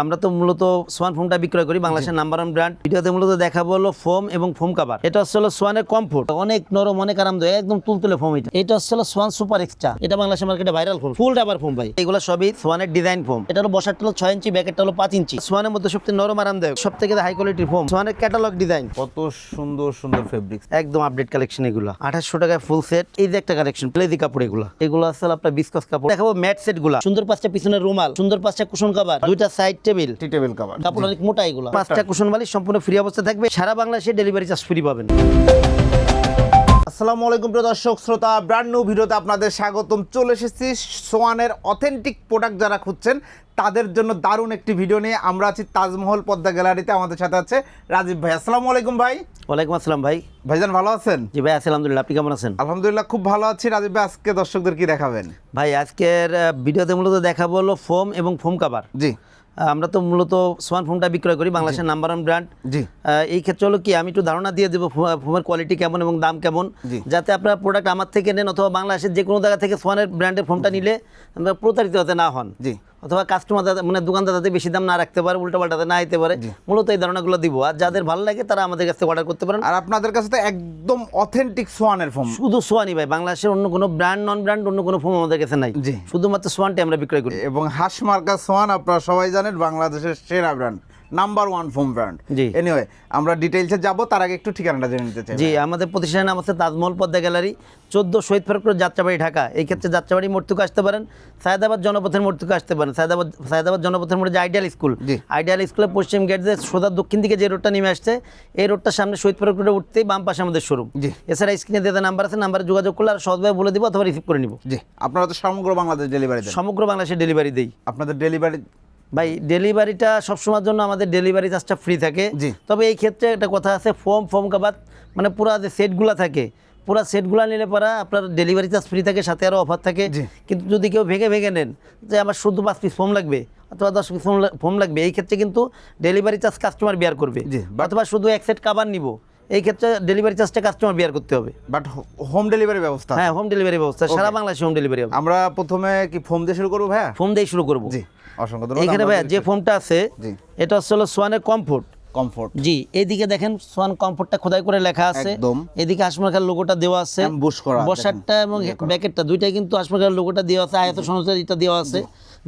আমরা তো মূলত সোয়ান ফোমটা বিক্রয় করি বাংলাদেশের নাম্বার ওয়ান ব্র্যান্ড ভিডিওতে মূলত দেখাবো হলো ফোম এবং ফোম কাভার এটা হচ্ছে হলো সোয়ানের কমফোর্ট অনেক নরম অনেক আরামদায়ক একদম তুলতুলে ফোম এটা। এটা হচ্ছে হলো সোয়ান সুপার এক্সট্রা এটা বাংলাদেশের মার্কেটে ভাইরাল ফোম ফুল ডাবার ফোম ভাই। এগুলো সবই সোয়ানের ডিজাইন ফোম এটা হলো বসারটা হলো ছয় ইঞ্চি ব্যাকেটটা হলো পাঁচ ইঞ্চি সোয়ানের মধ্যে সবথেকে নরম আরামদায়ক সব থেকে হাই কোয়ালিটির ফোম সোয়ানের ক্যাটালগ ডিজাইন কত সুন্দর সুন্দর ফেব্রিক একদম আপডেট কালেকশন এগুলো। আঠাশশো টাকায় ফুল সেট এই যে একটা কালেকশন প্লেজি কাপড় এগুলো। এগুলো আসলে আপনার বিস্কস কাপড়। দেখাবো ম্যাট সেটগুলা। সুন্দর পাঁচটা পিছনের রুমাল সুন্দর পাঁচটা কুশন কাভার দুইটা side table. Tea table cover কাপড় অনেক মোটা এগুলো। পাঁচটা কুশন মালিক সম্পূর্ণ ফ্রি অবস্থা থাকবে। সারা বাংলাদেশে ডেলিভারি চার্জ ফ্রি পাবেন। আসসালামু আলাইকুম প্রিয় দর্শক শ্রোতা ব্র্যান্ড নিউ ভিডিওতে আপনাদের স্বাগতম। চলে এসেছি সোয়ানের অথেন্টিক প্রোডাক্ট যারা খুঁজছেন তাদের জন্য দারুণ একটি ভিডিও নিয়ে। আমরা আছি তাজমহল পদ্মা গ্যালারিতে আমাদের সাথে আছে রাজীব ভাই। আসসালামু আলাইকুম ভাই। ওয়ালাইকুম আসসালাম ভাই। ভাইজান ভালো আছেন? জি ভাই আলহামদুলিল্লাহ আপনি কেমন আছেন? আলহামদুলিল্লাহ খুব ভালো আছি। রাজীব ভাই আজকে দর্শকদের কি দেখাবেন? ভাই আজকের ভিডিওতে মূলত দেখাবো হলো ফোম এবং ফোম কাভার জি। আমরা তো মূলত সোয়ান ফোনটা বিক্রয় করি বাংলাদেশের নাম্বার ওয়ান ব্র্যান্ড জি। এই ক্ষেত্রে হলো কি আমি একটু ধারণা দিয়ে দেবো ফোনের কোয়ালিটি কেমন এবং দাম কেমন। যাতে আপনার প্রোডাক্ট আমার থেকে নেন অথবা বাংলাদেশের যে কোনো জায়গা থেকে সোয়ানের ব্র্যান্ডের ফোনটা নিলে প্রতারিত হতে না হন। জি। অথবা কাস্টমার মানে দোকানদার যাতে বেশি দাম না রাখতে পারে উল্টো পাল্টাতে না আইতে পারে মূলত এই ধারণাগুলো দিব। আর যাদের ভালো লাগে তারা আমাদের কাছে অর্ডার করতে পারেন। আর আপনাদের কাছে তো একদম অথেন্টিক সোয়ানের ফোম শুধু সোয়ানি ভাই বাংলাদেশের অন্য কোনো ব্র্যান্ড নন ব্র্যান্ড অন্য কোনো ফোন আমাদের কাছে নাই। জি। শুধুমাত্র সোয়ানটি আমরা বিক্রয় করি। এবং হাঁস মার্কা সোয়ান আপনারা সবাই জানেন বাংলাদেশের সেরা brand number one foam brand. জি। এনিওয়ে আমরা ডিটেইলসে যাব তার আগে একটু ঠিকানাটা জেনে নিতে চাই জি আমাদের প্রতিষ্ঠানের নাম আছে তাজমহল পদ্মা গ্যালারি চোদ্দ শহীদ ফেরকুর যাত্রাবাড়ি ঢাকা। এই ক্ষেত্রে যাত্রাবাড়ি মোড় থেকে আসতে পারেন সায়দাবাদ জনপথের মোড় আসতে পারেন। সায়দাবাদ সায়দাবাদ জনপথের মোড়ে যে আইডিয়াল স্কুল। আইডিয়াল স্কুলের পশ্চিম গেট দিয়ে সোজা দক্ষিণ দিকে যে রোডটা নেমে আসছে এই রোডটার সামনে শহীদ ফেরকুরে উঠতেই বাম পাশে আমাদের শোরুম জি। এছাড়া স্ক্রিনে দেওয়া নাম্বার আছে নাম্বারে যোগাযোগ করলে আর সহজভাবে বলে দিব অথবা রিসিভ করে নিব। জি আপনারা তো সমগ্র বাংলাদেশ ডেলিভারি সমগ্র বাংলাদেশে ডেলিভারি দেই। আপনাদের ডেলিভারি ভাই ডেলিভারিটা সবসময়ের জন্য আমাদের ডেলিভারি চার্জটা ফ্রি থাকে। জি। তবে এই ক্ষেত্রে একটা কথা আছে ফোম ফোম কাবাদ মানে পুরা যে সেটগুলো থাকে পুরা সেটগুলো নিলে পরা আপনার ডেলিভারি চার্জ ফ্রি থাকে সাথে আরও অফার থাকে। কিন্তু যদি কেউ ভেঙে ভেঙে নেন যে আমার শুধু পাঁচ পিস ফোম লাগবে অথবা দশ পিস ফোম ফোম লাগবে এই ক্ষেত্রে কিন্তু ডেলিভারি চার্জ কাস্টমার বিয়ার করবে। অথবা শুধু এক সেট কাবার নিব এই ক্ষেত্রে ডেলিভারি চার্জটা কাস্টমার বিয়ার করতে হবে। বাট হোম ডেলিভারি ব্যবস্থা? হ্যাঁ হোম ডেলিভারি ব্যবস্থা সারা বাংলাদেশে হোম ডেলিভারি হবে। আমরা প্রথমে কি ফোম দিয়ে শুরু করব ভাইয়া? ফোম দিয়ে শুরু করব। জি। অসংখ্য ধন্যবাদ। এখানে ভাইয়া যে ফোনটা আছে। এটা হচ্ছে হলো সোয়ানের কমফোর্ট কমফোর্ট জি এদিকে দেখেন সোয়ান কমফোর্টটা খোদাই করে লেখা আছে। একদম। এদিকে হাসমার্কার লোগোটা দেওয়া আছে। বসারটা এবং ব্যাকেটটা দুইটাই কিন্তু হাসমার্কার লোগোটা দেওয়া আছে আয়ত সংস্থার এটা দেওয়া আছে।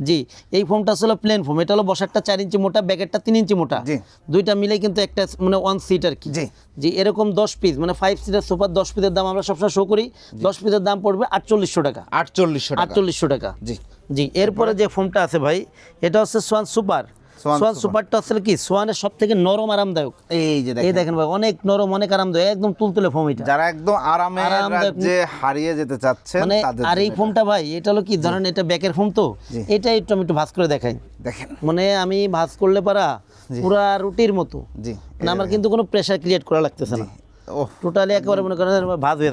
জি এই ফোমটা হলো প্লেন ফোম এটা হলো বসারটা চার ইঞ্চি মোটা ব্যাগেরটা তিন ইঞ্চি মোটা। জি। দুইটা মিলে কিন্তু একটা মানে ওয়ান সিট আর কি। জি। জি এরকম দশ পিস মানে ফাইভ সিটার সোফার দশ পিসের দাম আমরা সবসময় শো করি। দশ পিসের দাম পড়বে আটচল্লিশশো টাকা। আটচল্লিশশো আটচল্লিশশো টাকা। জি। জি এরপরে যে ফোমটা আছে ভাই এটা হচ্ছে সোয়ান সুপার সোয়ান সুপার। কি? সোয়ানের সব থেকে নরম আরামদায়ক। এই যে এই দেখেন ভাই অনেক নরম অনেক আরামদায়ক একদম তুলতুলে ফোম এটা। যারা একদম আরামে আরামদায়ক- রাজ্যে হারিয়ে যেতে চাচ্ছেন মানে আর এই ফোমটা ভাই এটা হলো কি? ধরেন এটা ব্যাকের ফোম তো এটা একটু আমি একটু ভাজ করে দেখাই। দেখেন। মানে আমি ভাজ করলে পারা পুরা রুটির মতো। জি। মানে আমার কিন্তু কোনো প্রেশার ক্রিয়েট করা লাগতেছে না। ও টোটালি একেবারে মনে করেন ভাজ হয়ে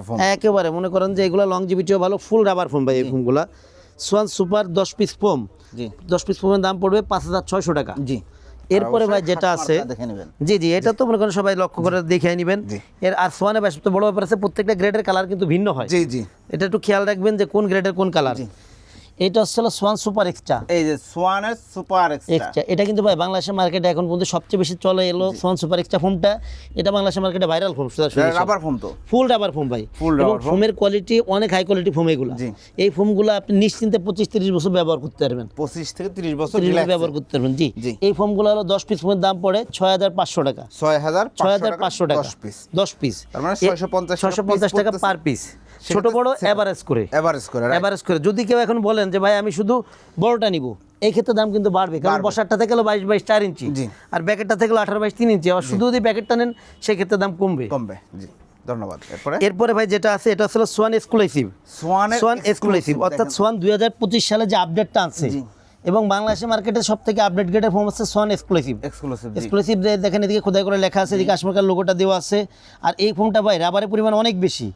ফোম। একেবারে মনে করেন যে এগুলো লংজিভিটিও ভালো ফুল রাবার ফোম ভাই এই ফোমগুলা। সোয়ান সুপার দশ পিস ফোম। জি। দশ পিস ফোমের দাম পড়বে পাঁচ হাজার ছয়শো টাকা। জি। এরপরে ভাই যেটা আছে জি জি এটা তো মনে করেন সবাই লক্ষ্য করে দেখে নেবেন। এর আর সোয়ানে ভাই সবচেয়ে বড় ব্যাপার আছে প্রত্যেকটা গ্রেডের কালার কিন্তু ভিন্ন হয়। জি জি। এটা একটু খেয়াল রাখবেন যে কোন গ্রেডের কোন কালার। এটা হচ্ছে সোয়ান সুপার এক্সট্রা এই যে সোয়ানের সুপার এক্সট্রা এটা কিন্তু ভাই বাংলাদেশের মার্কেটে এখন পর্যন্ত সবচেয়ে বেশি চলে এলো সোয়ান সুপার এক্সট্রা ফোমটা এটা বাংলাদেশের মার্কেটে ভাইরাল ফোম রাবার ফোম তো। ফুল রাবার ফোম ভাই। Rubber ফোমের কোয়ালিটি অনেক হাই কোয়ালিটি ফোম এগুলো। এই ফোমগুলো আপনি নিশ্চিন্তে পঁচিশ তিরিশ বছর ব্যবহার করতে পারবেন। পঁচিশ থেকে তিরিশ বছর। ব্যবহার করতে পারবেন জি। এই ফোমগুলো হলো দশ পিস ফোমের দাম পড়ে ছয় হাজার পাঁচশো টাকা। ছয় হাজার ছয় হাজার পাঁচশো টাকা। দশ পিস দশ পিস তার মানে 650 টাকা ছশো পঞ্চাশ টাকা। পার পিস ছোট বড় এভারেজ করে। এভারেজ করে এভারেজ করে। যদি কেউ এখন বলেন যে ভাই আমি শুধু বড়টা নিব এই ক্ষেত্রে দাম কিন্তু বাড়বে। কারণ। বসারটা থেকে বাইশ বাইশ চার ইঞ্চি। আর ব্যাকেটটা থেকে আঠারো বাইশ তিন ইঞ্চি। আবার শুধু যদি ব্যাকেটটা নেন সেক্ষেত্রে দাম কমবে। কমবে। জি। ধন্যবাদ। এরপরে? এরপরে ভাই যেটা আছে এটা হলো Swan exclusive Swan Swan exclusive অর্থাৎ সোয়ান দুই হাজার পঁচিশ সালে যে আপডেটটা আছে। এবং বাংলাদেশের মার্কেটে সব থেকে আপডেট গ্রেডের ফোন হচ্ছে সন এক্সক্লুসিভ এক্সক্লুসিভ এক্সক্লুসিভ দেখেন এদিকে খোদাই করে লেখা আছে এদিকে আশমাকার লোগোটা দেওয়া আছে। আর এই ফোনটা ভাই রাবারের পরিমাণ অনেক বেশি।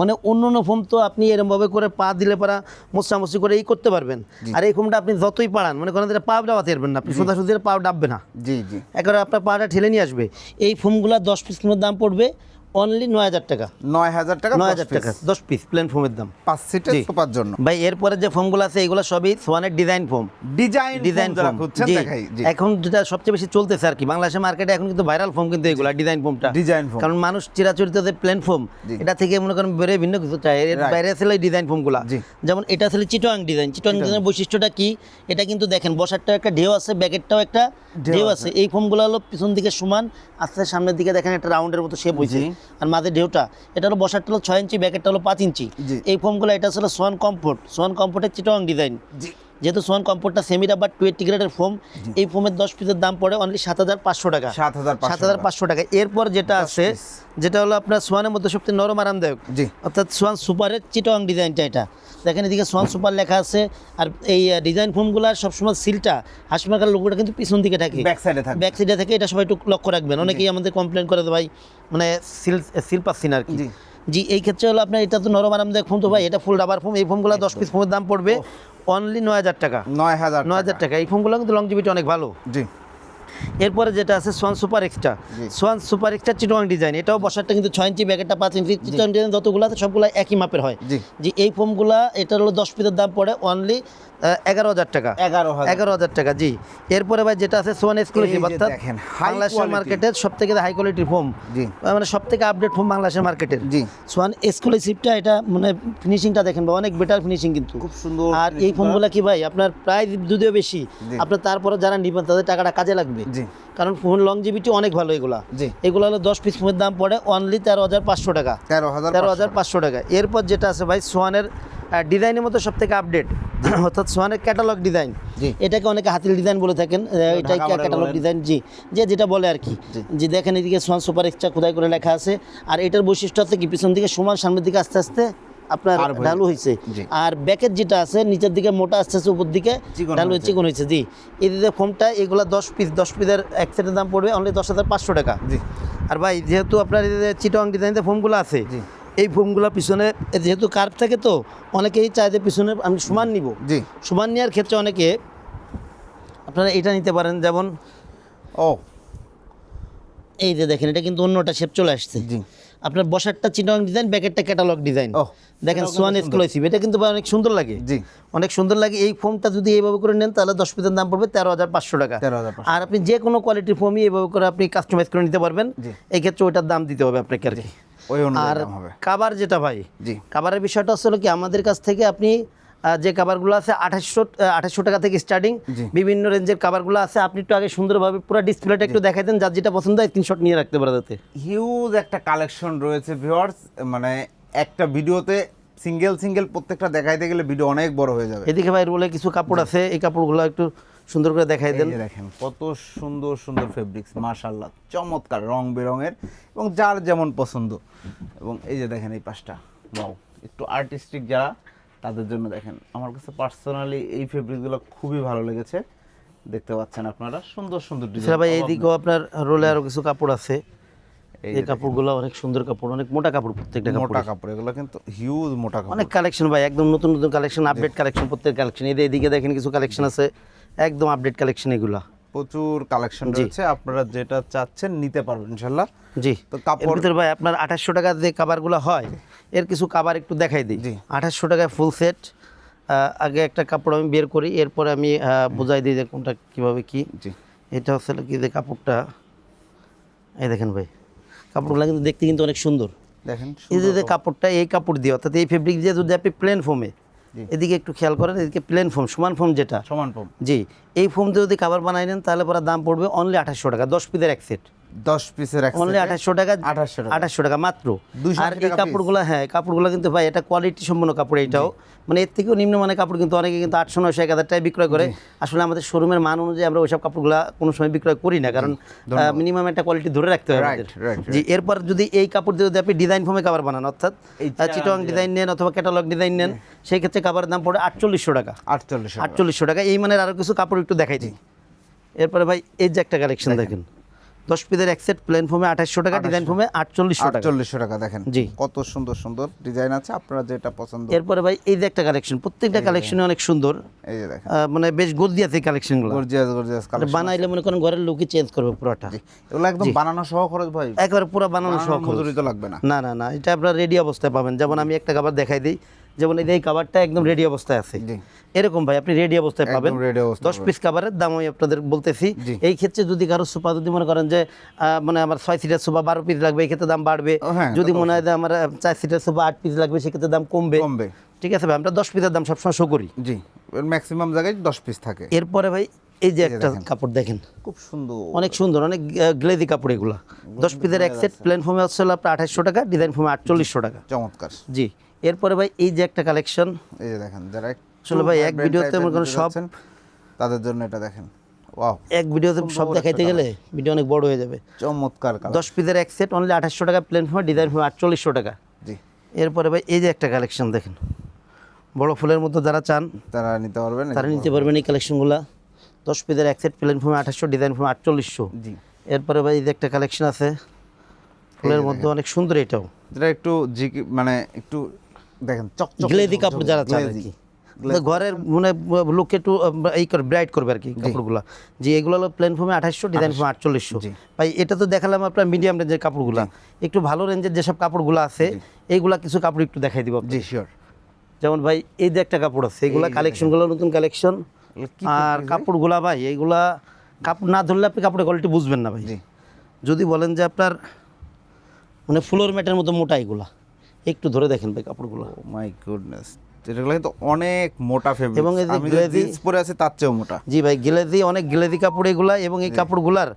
মানে অন্য অন্য ফোন তো আপনি এরমভাবে করে পা দিলে পারা মোছামুছি করে এই করতে পারবেন। আর এই ফোনটা আপনি যতই পাড়ান মানে কোনো পা ডাবাতে পারবেন না আপনি সোজা সোজা পা ডাববে না। জি জি। একেবারে আপনার পাটা ঠেলে নিয়ে আসবে। এই ফোনগুলো দশ পিস দাম পড়বে অনলি নয় হাজার টাকা। নয় হাজার টাকা নয় হাজার টাকা দশ পিস প্লেন ফোমের দাম। পাঁচ সিটের সোফার জন্য। ভাই এরপরে যে ফোমগুলো আছে এগুলো সবই সোয়ানের design foam design design design foam জি। এখন যেটা সবচেয়ে বেশি চলতেছে আর কি বাংলাদেশের মার্কেটে এখন কিন্তু ভাইরাল ফোম কিন্তু এগুলা ডিজাইন ফোমটা ডিজাইন ফোম কারণ মানুষ চিরাচরিত যে প্লেন ফোম এটা থেকে মনে করেন বেরে ভিন্ন কিছু চায়। এর. বাইরে আসলে ডিজাইন ফোমগুলা। যেমন এটা আসলে চিটোয়াং ডিজাইন চিটোয়াং ডিজাইনের বৈশিষ্ট্যটা কি? এটা কিন্তু দেখেন বসারটাও একটা ঢেউ আছে ব্যাকেটটাও একটা ঢেউ আছে। এই ফোমগুলো হলো পিছন দিকে সমান আস্তে সামনের দিকে দেখেন একটা রাউন্ডের মতো শেপ হয়েছে। আর মাঝে ঢেউটা এটা হলো বসারটা হলো ছয় ইঞ্চি ব্যাকেটটা হলো পাঁচ ইঞ্চি। এই ফোমগুলো এটা আসলে সোয়ান কমফোর্ট সোয়ান কমফোর্টের চিটং ডিজাইন। যেহেতু সোয়ান কম্পোর্টটা সেমি রাবার টোয়েন্টি গ্রেডের ফোম এই ফোমের দশ পিসের দাম পড়ে অনলি সাত হাজার পাঁচশো টাকা। সাত হাজার সাত হাজার পাঁচশো টাকা। এরপর যেটা আছে যেটা হলো আপনার সোয়ানের মধ্যে সবচেয়ে নরম আরামদায়ক জি। অর্থাৎ সোয়ান সুপারের চিটং ডিজাইনটা এটা। দেখেন এদিকে সোয়ান সুপার লেখা আছে আর এই ডিজাইন ফোমগুলোর সবসময় সিলটা হাসমাকার লোকটা কিন্তু পিছন দিকে থাকে। ব্যাক সাইডে থাকবে ব্যাক সাইডে থেকে এটা সবাই একটু লক্ষ্য রাখবেন। অনেকেই আমাদের কমপ্লেন করে ভাই মানে সিল সিল পাচ্ছি না আর কি। জি। জি এই ক্ষেত্রে হলো আপনার এটা তো নরম আরামদায়ক ফোন তো ভাই এটা ফুল রাবার ফোম এই ফোমগুলো দশ পিস ফোমের দাম পড়বে। অনলি নয় হাজার টাকা। নয় হাজার নয় হাজার টাকা। এই ফোনগুলো কিন্তু লংজিভিটি অনেক ভালো। জি। এরপরে যেটা আছে Swan super extra Swan super extra seating design এটাও বসারটা কিন্তু ছয় ইঞ্চি ব্যাকেটটা পাঁচ ইঞ্চি চিটোয়াং ডিজাইন যতগুলো আছে সবগুলো একই মাপের হয়। যে এই ফোমগুলা এটার হলো দশ পিসের দাম পড়ে অনলি এগারো হাজার টাকা। এগারো এগারো হাজার টাকা জি। এরপরে ভাই যেটা আছে সোয়ান এক্সক্লুসিভ অর্থাৎ বাংলাদেশের মার্কেটের সব থেকে হাই কোয়ালিটির ফোম মানে সব থেকে আপডেট ফোম বাংলাদেশের মার্কেটের জি। সোয়ান এক্সক্লুসিভটা এটা মানে ফিনিশিংটা দেখেন বা অনেক বেটার ফিনিশিং কিন্তু। খুব সুন্দর আর এই ফোনগুলো কি ভাই আপনার প্রাইস যদিও বেশি। আপনার তারপরে যারা নিবেন তাদের টাকাটা কাজে লাগবে। জি। কারণ ফোন লংজিভিটি অনেক ভালো এগুলা। জি। এগুলো হলো দশ পিস ফোনের দাম পড়ে অনলি তেরো হাজার পাঁচশো টাকা। তেরো হাজার তেরো হাজার পাঁচশো টাকা। এরপর যেটা আছে ভাই সোয়ানের ডিজাইনের মতো সব থেকে আপডেট অর্থাৎ সোয়ানের ক্যাটালগ ডিজাইন এটাকে অনেকে হাতিল ডিজাইন বলে থাকেন। এটাই ক্যাটালগ ডিজাইন জি। যে যেটা বলে আর কি। যে দেখেন এদিকে সোয়ান সুপার এক্সট্রা খোদাই করে লেখা আছে। আর এটার বৈশিষ্ট্য হচ্ছে কি পিছন দিকে সমান সামনের দিকে আস্তে আস্তে আপনার ঢালু হয়েছে আর ব্যাকের যেটা আছে নিচের দিকে মোটা আস্তে আস্তে উপর দিকে ঢালু হয়েছে। চিকন হয়েছে জি। এই যে ফোমটা এগুলো দশ পিস দশ পিসের এক সেটের দাম পড়বে অনলি দশ হাজার পাঁচশো টাকা। জি। আর ভাই যেহেতু আপনার এই যে চিটং ডিজাইনের ফোমগুলো আছে জি। এই ফোমগুলো পিছনে যেহেতু কার্ভ থাকে তো অনেকেই চায় যে পিছনে আমি সমান নিব। জি। সমান নেওয়ার ক্ষেত্রে অনেকে আপনারা এটা নিতে পারেন যেমন ও। এই যে দেখেন এটা কিন্তু অন্যটা শেপ চলে আসছে। জি। আপনার বসারটা চিটং ডিজাইন ব্যাকেটটা ক্যাটালগ ডিজাইন দেখেন সোয়ান এক্সক্লুসিভ এটা কিন্তু অনেক সুন্দর লাগে। জি। অনেক সুন্দর লাগে। এই ফোমটা যদি এইভাবে করে নেন তাহলে দশ পিসের দাম পড়বে তেরো হাজার পাঁচশো টাকা। আর আপনি যে কোনো কোয়ালিটির ফোমই এইভাবে করে আপনি কাস্টমাইজ করে নিতে পারবেন। এই ক্ষেত্রে ওইটার দাম দিতে হবে আপনাকে আর কি। ওই অনুযায়ী আর দাম হবে। কাবার যেটা ভাই জি। কাবারের বিষয়টা হচ্ছে কি আমাদের কাছ থেকে আপনি যে কাবারগুলো আছে আঠাশশো আঠাশশো টাকা থেকে স্টার্টিং বিভিন্ন রেঞ্জের কাবারগুলো আছে। আপনি একটু আগে সুন্দরভাবে পুরো ডিসপ্লেটা একটু দেখাই দেন যার যেটা পছন্দ হয় স্ক্রিনশট নিয়ে রাখতে পারে যাতে হিউজ একটা কালেকশন রয়েছে ভিউয়ার্স মানে একটা ভিডিওতে সিঙ্গেল সিঙ্গেল প্রত্যেকটা দেখাইতে গেলে ভিডিও অনেক বড় হয়ে যাবে। এদিকে ভাই রোলে কিছু কাপড় আছে এই কাপড়গুলো একটু সুন্দর করে দেখাই দেন। দেখেন কত সুন্দর সুন্দর ফেব্রিক্স মাশাল্লাহ চমৎকার রং বেরঙের এবং যার যেমন পছন্দ। এবং এই যে দেখেন এই পাশটা একটু আর্টিস্টিক যারা তাদের জন্য দেখেন। আমার কাছে পার্সোনালি এই ফেব্রিকগুলো খুবই ভালো লেগেছে। দেখতে পাচ্ছেন আপনারা সুন্দর সুন্দর ডিজাইন ভাই এইদিকেও আপনার রোলে আরও কিছু কাপড় আছে। এই কাপড়গুলো অনেক সুন্দর কাপড় অনেক মোটা কাপড় প্রত্যেকটা কাপড় মোটা কাপড় এগুলো কিন্তু হিউজ মোটা কাপড়। অনেক কালেকশন ভাই একদম নতুন নতুন কালেকশন আপডেট কালেকশন প্রত্যেক কালেকশন এই যে এদিকে দেখেন কিছু কালেকশন আছে একদম আপডেট কালেকশন এগুলা। প্রচুর কালেকশন রয়েছে আপনারা যেটা চাচ্ছেন নিতে পারবেন ইনশাল্লাহ জি। তো কাপড় ভিতরে ভাই আপনার আঠাশশো টাকা যে কাবারগুলো হয় এর কিছু কাবার একটু দেখাই দিই। জি। আঠাশশো টাকায় ফুল সেট আগে একটা কাপড় আমি বের করি এরপরে আমি বোঝাই দিই যে কোনটা কীভাবে কি। জি। এটা হচ্ছে কি যে কাপড়টা এই দেখেন ভাই কাপড়গুলো কিন্তু দেখতে কিন্তু অনেক সুন্দর। দেখেন এই যে যে কাপড়টা এই কাপড় দিয়ে অর্থাৎ এই ফেব্রিক দিয়ে যদি আপনি প্লেন ফোমে। এদিকে একটু খেয়াল করেন এদিকে প্লেন ফোম সমান ফোম যেটা। সমান ফোম জি এই ফোম দিয়ে যদি কাবার বানাই নেন তাহলে পরে দাম পড়বে অনলি আঠাশশো টাকা দশ পিদের এক সেট দশ পিসের এক অনলি টাকা? টাকা। মাত্র? 280 আর এই কাপড়গুলো হ্যাঁ কাপড়গুলো কিন্তু ভাই এটা কোয়ালিটি সম্পন্ন কাপড় এইটাও। মানে এর থেকেও নিম্নমানের কাপড় কিন্তু অনেকে কিন্তু টাকায় বিক্রয় করে। আসলে আমাদের শোরুমের মান অনুযায়ী আমরা ওইসব কাপড়গুলো কোনো সময় বিক্রয় করি না। কারণ মিনিমাম একটা কোয়ালিটি ধরে রাখতে হয় আমাদের। জি এরপর যদি এই কাপড় যদি আপনি ডিজাইন ফর্মে কাবার বানান অর্থাৎ চিটং ডিজাইন নেন অথবা ক্যাটালগ ডিজাইন নেন সেই ক্ষেত্রে কাপড়ের দাম পড়ে আটচল্লিশশো টাকা। আটচল্লিশ আটচল্লিশশো টাকা। এই মানের আরও কিছু কাপড় একটু দেখাই দিই। এরপরে ভাই এই যে একটা কালেকশন দেখেন। দশ এক সেট প্লেন ফোমে আঠাশশো টাকা ডিজাইন ফোমে আটচল্লিশশো টাকা। আটচল্লিশশো টাকা দেখেন। জি। কত সুন্দর সুন্দর ডিজাইন আছে আপনারা যেটা পছন্দ। এরপরে ভাই এই যে একটা কালেকশন প্রত্যেকটা কালেকশনে অনেক সুন্দর। এই যে দেখেন। মানে বেশ গদি আছে কালেকশনগুলো গর্জিয়াস গর্জিয়াস কালার বানাইলে মনে করেন ঘরের লুকই চেঞ্জ করবে পুরোটা। এগুলো একদম বানানো সহ খরচ ভাই। একবারে পুরো বানানো সহ খরচ। লাগবে না। না না না এটা আপনার রেডি অবস্থায় পাবেন। যেমন আমি একটা খাবার দেখাই দিই। যেমন এই খাবারটা একদম রেডি অবস্থায় আছে। এরকম ভাই আপনি রেডি অবস্থায় পাবেন। দশ পিস খাবারের দাম আমি আপনাদের বলতেছি। এই ক্ষেত্রে যদি কারও সোফা যদি মনে করেন যে মানে আমার ছয় সিটের সোফা বারো পিস লাগবে এই ক্ষেত্রে দাম বাড়বে। হ্যাঁ, যদি মনে হয় আমার চার সিটের সোফা আট পিস লাগবে সেক্ষেত্রে দাম কমবে। কমবে। ঠিক আছে ভাই আমরা দশ পিসের দাম সবসময় শো করি। জি ম্যাক্সিমাম জায়গায় দশ পিস থাকে। এরপরে ভাই এই যে একটা কাপড় দেখেন। খুব সুন্দর। অনেক সুন্দর অনেক গ্লেজি কাপড় এগুলো। দশ পিসের এক সেট প্লেন ফোমে হচ্ছে আপনার আঠাশশো টাকা ডিজাইন ফোমে আটচল্লিশশো টাকা। চমৎকার। জি। এরপরে ভাই এই যে একটা কালেকশন এই যে দেখেন যারা আসলে ভাই এক ভিডিওতে মনে করেন সব- তাদের জন্য এটা দেখেন। ওয়াও এক ভিডিওতে সব দেখাইতে গেলে ভিডিও অনেক বড় হয়ে যাবে। চমৎকার দশ পিসের এক সেট অনলি আঠাশশো টাকা প্লেন ফোমে ডিজাইন ফোমে আটচল্লিশশো টাকা। জি। এরপরে ভাই এই যে একটা কালেকশন দেখেন। বড় ফুলের মধ্যে যারা চান তারা নিতে পারবেন তারা নিতে পারবেন এই কালেকশনগুলো দশ পিসের এক সেট প্লেন ফোমে আঠাশশো ডিজাইন ফোমে আটচল্লিশশো। জি। এরপরে ভাই এই যে একটা কালেকশন আছে ফুলের মধ্যে অনেক সুন্দর এটাও। যেটা একটু জিকি মানে একটু দেখেন চকচক গ্লেদি কাপড় যারা চান আর কি ঘরের মানে লুককে একটু এই করে ব্রাইট করবে আর কি কাপড়গুলো। যে এগুলো হলো প্লেন ফোমে আঠাশশো ডিজাইন ফোমে আটচল্লিশশো। ভাই এটা তো দেখালাম আপনার মিডিয়াম রেঞ্জের কাপড়গুলো। একটু ভালো রেঞ্জের যেসব কাপড়গুলো আছে এইগুলা কিছু কাপড় একটু দেখাই দিব জি শিওর যেমন ভাই এই যে একটা কাপড় আছে এগুলা কালেকশনগুলো নতুন কালেকশন আর কাপড়গুলা ভাই এইগুলা কাপড় না ধরলে আপনি কাপড়ের কোয়ালিটি বুঝবেন না ভাই। যদি বলেন যে আপনার মানে ফ্লোর ম্যাটের মতো মোটা এগুলা। একটু ধরে দেখেন ভাই কাপড়গুলো। মাই গুডনেস এটাগুলো কিন্তু অনেক মোটা ফেব্রিক এবং জিন্স পরে আছে তার চেয়েও মোটা। জি ভাই গেলেদি অনেক গেলেদি কাপড় এগুলা এবং এই কাপড়গুলার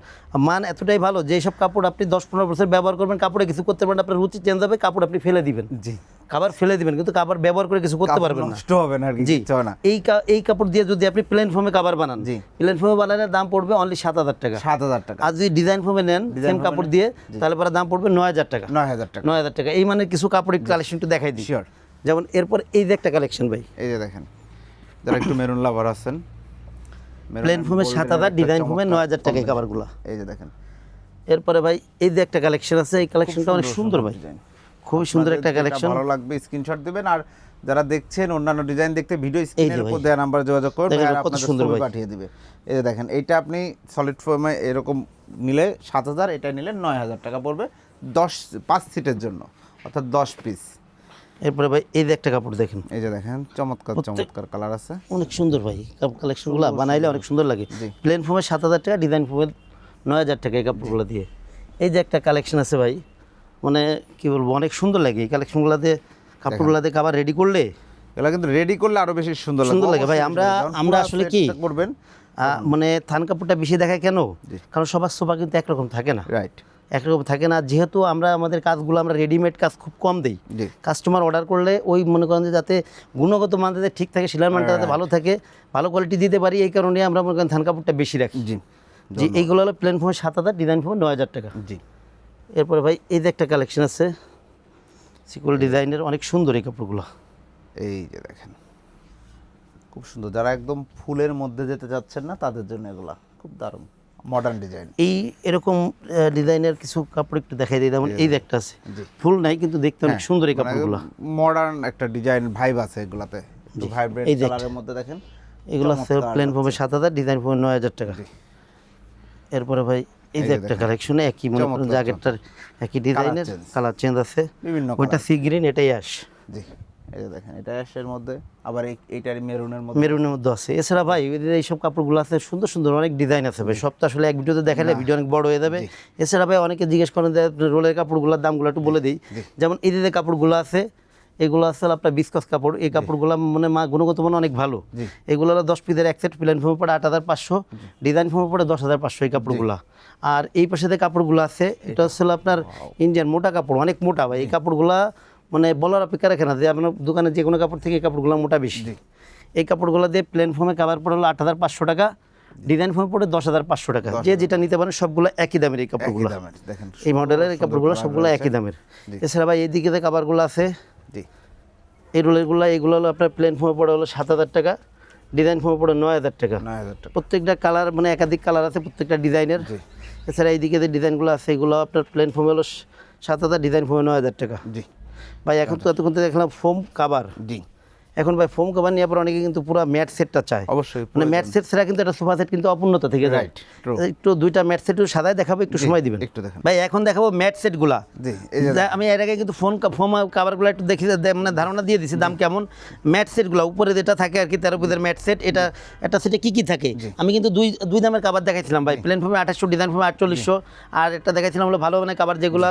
মান এতটাই ভালো যে সব কাপড় আপনি দশ পনেরো বছর ব্যবহার করবেন কাপড়ে কিছু করতে পারবেন আপনার রুচি চেঞ্জ হবে কাপড় আপনি ফেলে দিবেন। জি। খাবার ফেলে দিবেন কিন্তু কাপড় ব্যবহার করে কিছু করতে পারবেন না। নষ্ট হবে না আর কি জি। না। এই এই কাপড় দিয়ে যদি আপনি প্লেন ফোমে কাবার বানান জি। প্লেন ফোমে বানালে দাম পড়বে অনলি সাত হাজার টাকা। সাত হাজার টাকা। আর যদি ডিজাইন ফোমে নেন সেম কাপড় দিয়ে তাহলে পরে দাম পড়বে নয় হাজার টাকা। নয় হাজার টাকা। নয় হাজার টাকা। এই মানে কিছু কাপড় একটু কালেকশন একটু দেখাই দিই। শিওর যেমন এরপর এই যে একটা কালেকশন ভাই। এই যে দেখেন যারা একটু মেরুন লাভার আছেন প্লেন ফোমে সাত হাজার ডিজাইন ফোমে নয় হাজার টাকা এই এই যে দেখেন। এরপরে ভাই এই যে একটা কালেকশন আছে এই কালেকশনটা অনেক সুন্দর ভাই। খুবই সুন্দর একটা কালেকশন ভালো লাগবে স্ক্রিনশট দিবেন আর যারা দেখছেন অন্যান্য ডিজাইন দেখতে ভিডিও স্ক্রিনের। উপর দেওয়া নাম্বার যোগাযোগ করুন দেখেন ভাইয়ারা আপনাদের সুন্দর। পাঠিয়ে দিবে। এই যে দেখেন এইটা আপনি সলিড ফর্মে এরকম নিলে সাত হাজার এটা নিলে নয় হাজার টাকা পড়বে দশ পাঁচ সিটের জন্য অর্থাৎ দশ পিস এরপরে ভাই এই যে একটা কাপড় দেখেন। এই যে দেখেন চমৎকার চমৎকার কালার আছে। অনেক সুন্দর ভাই কালেকশনগুলো বানাইলে অনেক সুন্দর। লাগে। প্লেন ফোমে সাত হাজার টাকা ডিজাইন ফোমে নয় হাজার টাকা এই কাপড়গুলো দিয়ে। এই যে একটা কালেকশন আছে ভাই মানে কি বলব অনেক সুন্দর লাগে। এই কালেকশনগুলো দিয়ে কাপড়গুলো দিয়ে আবার রেডি করলে এগুলো কিন্তু রেডি করলে আরও বেশি সুন্দর সুন্দর লাগে ভাই, আমরা- আমরা আসলে কি- করবেন। মানে থান কাপড়টা বেশি দেখায় কেন? কারণ সবার সোফা কিন্তু একরকম থাকে না। রাইট একরকম থাকে না। যেহেতু আমরা আমাদের কাজগুলো আমরা রেডিমেড কাজ খুব কম দিই। জি। কাস্টমার অর্ডার করলে ওই মনে করেন যে যাতে গুণগত মান যাতে ঠিক থাকে সেলার মানটা যাতে ভালো থাকে ভালো কোয়ালিটি দিতে পারি এই কারণে আমরা মনে করেন ধান কাপড়টা বেশি রাখি। জি। যে এইগুলো হলো প্লেন ফোমে সাত হাজার ডিজাইন ফোমে নয় হাজার টাকা। জি। এরপরে ভাই এই যে একটা কালেকশন আছে সিকুয়াল ডিজাইনের অনেক সুন্দর এই কাপড়গুলো। এই যে দেখেন খুব সুন্দর। যারা একদম ফুলের মধ্যে যেতে যাচ্ছেন না তাদের জন্য এগুলা খুব দারুণ। মডার্ন ডিজাইন এই এরকম ডিজাইনের কিছু কাপড় একটু দেখাই দিই যেমন এই একটা আছে। ফুল নাই কিন্তু দেখতে অনেক হ্যাঁ, সুন্দর এই কাপড়গুলো। মডার্ন একটা ডিজাইন ভাইব আছে এগুলাতে। ভাইব্রেন্ট কালারের মধ্যে দেখেন। এগুলো চমৎকার প্লেন ফর্মে সাত হাজার ডিজাইন ফোমে নয় হাজার টাকা। এরপরে ভাই এই যে একটা কালেকশনে একই মনে করেন জ্যাকেটটার একই ডিজাইনের কালার চেঞ্জ আছে। বিভিন্ন ওইটা সি গ্রিন এটাই আস জি। এই যে দেখেন এটা অ্যাশের মধ্যে আবার এই- এইটার মেরুনের মধ্যে। মেরুনের মধ্যে আছে। এছাড়া ভাই যে এইসব কাপড়গুলো আছে সুন্দর সুন্দর অনেক ডিজাইন আছে ভাই। সব তো আসলে এক ভিডিওতে দেখালে ভিডিও অনেক বড় হয়ে যাবে। এছাড়া ভাই অনেকে জিজ্ঞেস করেন যে রোলের কাপড়গুলোর দামগুলো একটু বলে দিই। যেমন এই কাপড়গুলো আছে এগুলো আছে আপনার বিস্কস কাপড়। এই কাপড়গুলো মানে মা গুণগত মান অনেক ভালো। এগুলো হলো দশ পিসের এক সেট প্লেন ফোমে পড়ে আট হাজার পাঁচশো। ডিজাইন ফোমে পড়ে দশ হাজার পাঁচশো এই কাপড়গুলো। আর এই পাশে যে কাপড়গুলো আছে এটা হচ্ছে আপনার ইন্ডিয়ান মোটা কাপড় অনেক মোটা ভাই। এই কাপড়গুলা মানে বলার অপেক্ষা রাখে না যে আপনার দোকানে যে কোনো কাপড় থেকে কাপড়গুলো মোটা বেশি। এই কাপড়গুলো দিয়ে প্লেন ফর্মে কাভার পড়ে হলো আট হাজার পাঁচশো টাকা ডিজাইন ফোমে পড়ে দশ হাজার পাঁচশো টাকা। যে যেটা নিতে পারেন সবগুলো একই দামের এই কাপড়গুলো। দেখেন এই মডেলের এই কাপড়গুলো সবগুলো একই দামের। এছাড়া ভাই এইদিকে যে কাভারগুলো আছে এই রোলেরগুলো এগুলো হলো আপনার প্লেন ফর্মে পড়ে হলো সাত হাজার টাকা ডিজাইন ফর্মে পড়ে নয় হাজার টাকা। নয় হাজার টাকা। প্রত্যেকটা কালার মানে একাধিক কালার আছে প্রত্যেকটা ডিজাইনের। এছাড়া এইদিকে যে ডিজাইনগুলো আছে এগুলো আপনার প্লেন ফর্মে হলো সাত হাজার ডিজাইন ফর্মে নয় হাজার টাকা। জি। ভাই এখন তো এতক্ষণ দেখলাম ফোম কাবার জি এখন ভাই ফোম কভার নেওয়ার পর অনেকে কিন্তু পুরো ম্যাট সেটটা চায়। অবশ্যই মানে ম্যাট সেট ছাড়া কিন্তু একটা সোফা সেট কিন্তু অপূর্ণতা থেকে যায়। একটু দুইটা ম্যাট সেট সাদায় দেখাবো একটু সময় দিবেন। একটু দেখেন। ভাই এখন দেখাবো ম্যাট সেটগুলা আমি এর আগে কিন্তু ফোন ফোম কাভারগুলো একটু দেখি মানে ধারণা দিয়ে দিছি দাম কেমন। ম্যাট সেটগুলো উপরে যেটা থাকে আর কি তেরো পিসের ম্যাট সেট এটা একটা সেটে কি কি থাকে? আমি কিন্তু দুই দুই দামের কাভার দেখাইছিলাম ভাই। প্লেন ফোমে আঠাশশো ডিজাইন ফোমে আটচল্লিশশো আর একটা দেখাইছিলাম হলো ভালো মানে কাভার যেগুলো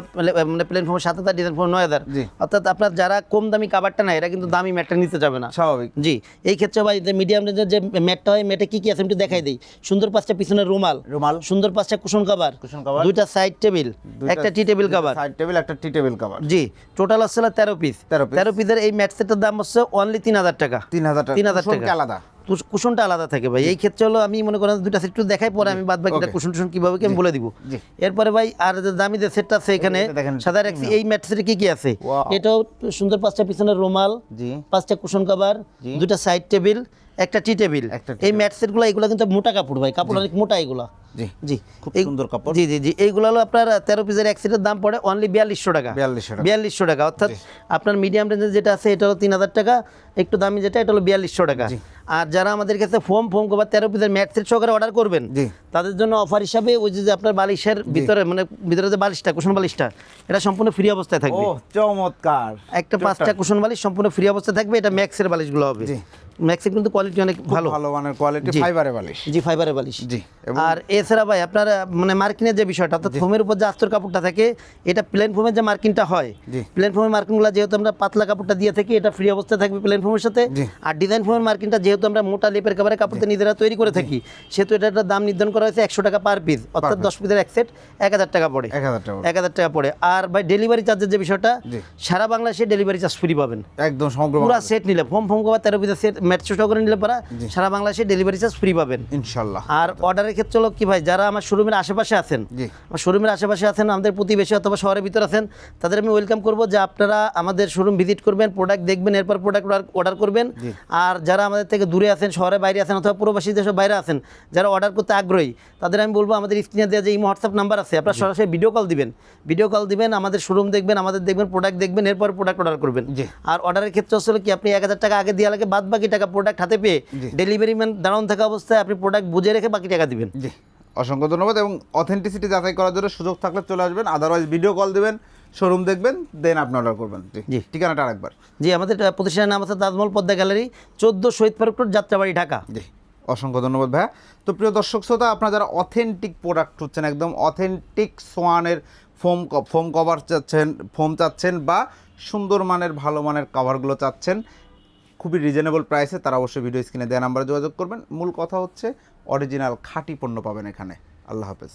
মানে প্লেন ফোমে সাত হাজার ডিজাইন ফোমে নয় হাজার। অর্থাৎ আপনার যারা কম দামি কাভারটা নেয় এরা কিন্তু দামি ম্যাটটা নিতে যাবে। না। স্বাভাবিক। জি এই ক্ষেত্রে ভাই যে মিডিয়াম রেঞ্জের যে ম্যাটটা হয় ম্যাটে কি কি আছে একটু দেখাই দিই। সুন্দর পাঁচটা পিছনের রুমাল। রুমাল। সুন্দর পাঁচটা কুশন কভার কুশন কভার দুইটা সাইড টেবিল একটা tea table cover side table একটা টি টেবিল কভার জি টোটাল হলো তেরো পিস 13 পিস তেরো পিসের এই ম্যাট সেটের দাম হচ্ছে অনলি তিন হাজার টাকা। তিন হাজার টাকা। 3000 কুশন টাকা। আলাদা। কুশনটা আলাদা থাকে ভাই। এই ক্ষেত্রে হলো আমি মনে করেন দুটা সেট একটু দেখাই পরে আমি বাদ বাকিটা. কুশন টুশন কীভাবে কি আমি বলে দিব। এরপরে ভাই আর যে দামি যে সেটটা আছে এখানে দেখেন। সাদা রাখছি এই ম্যাট সেটে কি কি আছে? এটাও সুন্দর পাঁচটা পিছনে রুমাল জি। পাঁচটা কুশন কভার দুটা সাইড টেবিল একটা টি টেবিল এই ম্যাট সেটগুলো এগুলো কিন্তু মোটা কাপড় ভাই কাপড় অনেক মোটা এগুলো। জি জি। খুব সুন্দর কাপড়। জি জি জি। এইগুলো হলো আপনার তেরো পিসের এক সেটের দাম পড়ে অনলি বিয়াল্লিশশো টাকা। 4200 টাকা। বিয়াল্লিশশো টাকা। অর্থাৎ আপনার মিডিয়াম রেঞ্জের যেটা আছে এটা হলো তিন হাজার টাকা। একটু দামি যেটা এটা হলো বিয়াল্লিশশো টাকা। আর যারা আমাদের কাছে ফোম ফোম কভার তেরো পিসের ম্যাট সেট সহকারে অর্ডার করবেন জি। তাদের জন্য অফার হিসাবে ওই যে আপনার বালিশের ভিতরে মানে ভিতরে যে বালিশটা কুশন বালিশটা এটা সম্পূর্ণ ফ্রি অবস্থায় ও থাকবে চমৎকার। একটা পাঁচটা কুশন বালিশ সম্পূর্ণ ফ্রি অবস্থায় থাকবে এটা ম্যাক্সের বালিশগুলো হবে। ম্যাক্সের কিন্তু কোয়ালিটি অনেক ভালো। ভালো মানের কোয়ালিটি ফাইবারে বালিশ। জি ফাইবারের বালিশ। জি, আর এছাড়া ভাই আপনার মানে মার্কিনের যে বিষয়টা অর্থাৎ ফোমের উপর যে আস্তর কাপড়টা থাকে এটা প্লেন ফোমের যে মার্কিনটা হয়। প্লেন ফোমের মার্কিনগুলো যেহেতু আমরা পাতলা কাপড়টা দিয়ে থাকি এটা ফ্রি অবস্থায় থাকবে প্লেন ফোমের সাথে। আর ডিজাইন ফোমের মার্কিনটা যেহেতু আমরা মোটা লেপের কাপড়ে কাপড়টা নিজেরা তৈরি করে থাকি সেহেতু এটা একটা দাম নির্ধারণ করা হয়েছে একশো টাকা পার পিস অর্থাৎ দশ পিসের এক সেট এক হাজার টাকা পড়ে। এক হাজার টাকা এক হাজার টাকা পড়ে। আর ভাই ডেলিভারি চার্জের যে বিষয়টা। সারা বাংলাদেশে ডেলিভারি চার্জ ফ্রি পাবেন। একদম সমগ্র পুরো সেট নিলে ফোম ফোম কভার তেরো পিসের সেট ম্যাট ছোটো করে নিলে পারা সারা বাংলাদেশে ডেলিভারি চার্জ ফ্রি পাবেন। ইনশাল্লাহ। আর অর্ডারের ক্ষেত্রে হলো কি ভাই যারা আমার শোরুমের আশেপাশে আছেন আমার শোরুমের আশেপাশে আছেন আমাদের প্রতিবেশী অথবা শহরের ভিতর আছেন তাদের আমি ওয়েলকাম করব যে আপনারা আমাদের শোরুম ভিজিট করবেন প্রোডাক্ট দেখবেন এরপর প্রোডাক্ট অর্ডার করবেন। আর যারা আমাদের থেকে দূরে আছেন শহরে বাইরে আছেন অথবা প্রবাসী দেশের বাইরে আছেন যারা অর্ডার করতে আগ্রহী তাদের আমি বলব আমাদের স্ক্রিনে দেওয়া যে এই হোয়াটসঅ্যাপ নাম্বার আছে আপনারা সরাসরি ভিডিও কল দিবেন। ভিডিও কল দিবেন আমাদের শোরুম দেখবেন আমাদের দেখবেন প্রোডাক্ট দেখবেন এরপর প্রোডাক্ট অর্ডার করবেন। আর অর্ডারের ক্ষেত্রে হলো কি আপনি এক হাজার টাকা আগে দেওয়া লাগে বাদ বাকি টাকা প্রোডাক্ট হাতে পেয়ে ডেলিভারি ম্যান দাঁড়ানো থাকা অবস্থায় আপনি প্রোডাক্ট বুঝে রেখে বাকি টাকা দিবেন। জি অসংখ্য ধন্যবাদ এবং অথেন্টিসিটি যাচাই করার জন্য সুযোগ থাকলে চলে আসবেন আদারওয়াইজ ভিডিও কল দেবেন শোরুম দেখবেন দেন আপনি অর্ডার করবেন। জি। ঠিকানাটা আরেকবার। জি আমাদের প্রতিষ্ঠানের নাম আছে তাজমহল পদ্মা গ্যালারি চোদ্দ শহীদ ফারুক রোড যাত্রাবাড়ি ঢাকা। জি অসংখ্য ধন্যবাদ ভাইয়া। তো প্রিয় দর্শক শ্রোতা আপনারা যারা অথেন্টিক প্রোডাক্ট হচ্ছেন একদম অথেন্টিক সোয়ানের ফোম ফোম কভার চাচ্ছেন ফোম চাচ্ছেন বা সুন্দর মানের ভালো মানের কভারগুলো চাচ্ছেন খুবই রিজনেবল প্রাইসে তারা অবশ্যই ভিডিও স্ক্রিনে দেওয়া নাম্বারে যোগাযোগ করবেন। মূল কথা হচ্ছে অরিজিনাল খাঁটি পণ্য পাবেন এখানে। আল্লাহ হাফেজ।